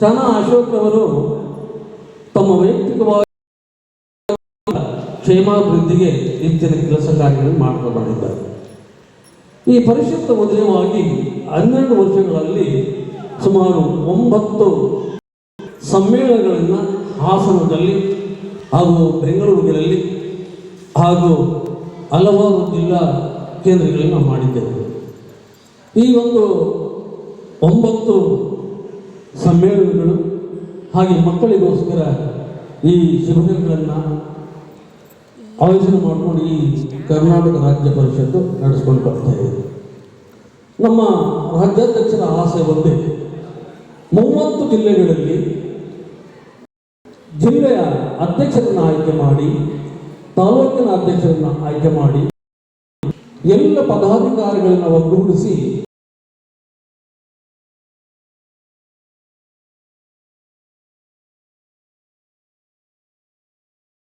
ಚನ ಅಶೋಕ್ರವರು ತಮ್ಮ ವೈಯಕ್ತಿಕವಾಗಿ ಕ್ಷೇಮಾಭಿವೃದ್ಧಿಗೆ ಹೆಚ್ಚಿನ ಕೆಲಸ ಕಾರ್ಯಗಳನ್ನು ಮಾಡ್ತಾ ಬಂದಿದ್ದಾರೆ. ಈ ಪರಿಷತ್ತು ಉದಯವಾಗಿ ಹನ್ನೆರಡು ವರ್ಷಗಳಲ್ಲಿ ಸುಮಾರು ಒಂಬತ್ತು ಸಮ್ಮೇಳನಗಳನ್ನು ಹಾಸನದಲ್ಲಿ ಹಾಗೂ ಬೆಂಗಳೂರುಗಳಲ್ಲಿ ಹಾಗೂ ಹಲವಾರು ಜಿಲ್ಲಾ ಕೇಂದ್ರಗಳನ್ನು ಮಾಡಿದ್ದೇವೆ. ಈ ಒಂದು ಒಂಬತ್ತು ಸಮ್ಮೇಳನಗಳು ಹಾಗೆ ಮಕ್ಕಳಿಗೋಸ್ಕರ ಈ ಶಿಬಿರಗಳನ್ನು ಆಯೋಜನೆ ಮಾಡಿಕೊಂಡು ಈ ಕರ್ನಾಟಕ ರಾಜ್ಯ ಪರಿಷತ್ತು ನಡೆಸ್ಕೊಂಡು ಬರ್ತಾ ಇದೆ. ನಮ್ಮ ರಾಜ್ಯಾಧ್ಯಕ್ಷರ ಆಸೆ ಒಂದೇ, ಮೂವತ್ತು ಜಿಲ್ಲೆಗಳಲ್ಲಿ ಜಿಲ್ಲೆಯ ಅಧ್ಯಕ್ಷರನ್ನು ಆಯ್ಕೆ ಮಾಡಿ, ತಾಲೂಕಿನ ಅಧ್ಯಕ್ಷರನ್ನು ಆಯ್ಕೆ ಮಾಡಿ, ಎಲ್ಲ ಪದಾಧಿಕಾರಿಗಳನ್ನು ಒಗ್ಗೂಡಿಸಿ